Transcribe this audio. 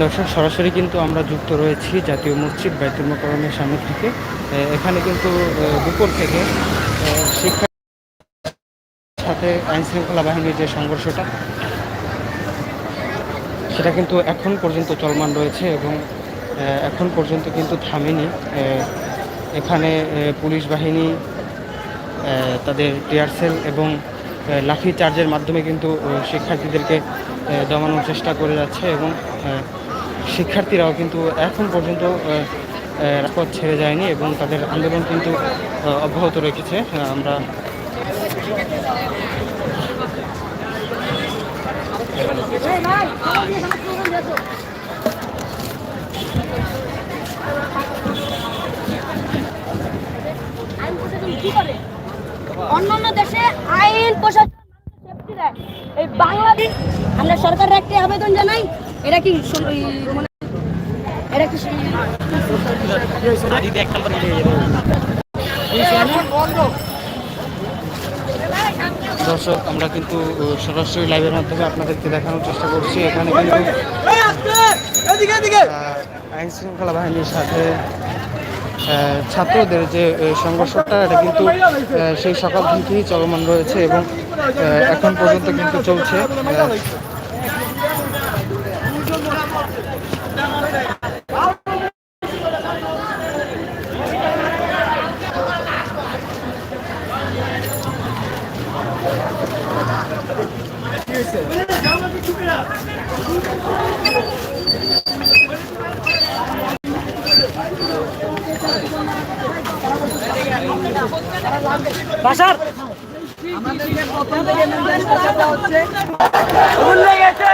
দর্শক, সরাসরি কিন্তু আমরা যুক্ত রয়েছি জাতীয় মসজিদ বাইতুল মোকরমের সামনে থেকে। এখানে কিন্তু দুপুর থেকে শিক্ষা সাথে আইন শৃঙ্খলা বাহিনীর যে সংঘর্ষটা, সেটা কিন্তু এখন পর্যন্ত চলমান রয়েছে এবং এখন পর্যন্ত কিন্তু থামেনি। এখানে পুলিশ বাহিনী তাদের টিয়ার সেল এবং লাঠি চার্জের মাধ্যমে কিন্তু শিক্ষার্থীদেরকে দমানোর চেষ্টা করে যাচ্ছে এবং শিক্ষার্থীরাও কিন্তু এখন পর্যন্ত এ, ছেড়ে যায়নি এবং তাদের আন্দোলন কিন্তু অব্যাহত রেখেছে। আমরা অন্যান্য দেশে আইন প্রশাসন এই বাংলাদেশ আমরা সরকারের একটি আবেদন জানাই এটা কি মানে এটা কি দর্শক আমরা কিন্তু সরাসরি লাইভের মাধ্যমে আপনাদেরকে দেখানোর চেষ্টা করছি। এখানে কিন্তু আইন শৃঙ্খলা বাহিনীর সাথে ছাত্রদের যে সংঘর্ষটা এটা কিন্তু সেই সকাল থেকেই চলমান রয়েছে এবং এখন পর্যন্ত কিন্তু চলছে। আহ, আমাদেরকে প্রথম হচ্ছে। ভুলে লেগেছে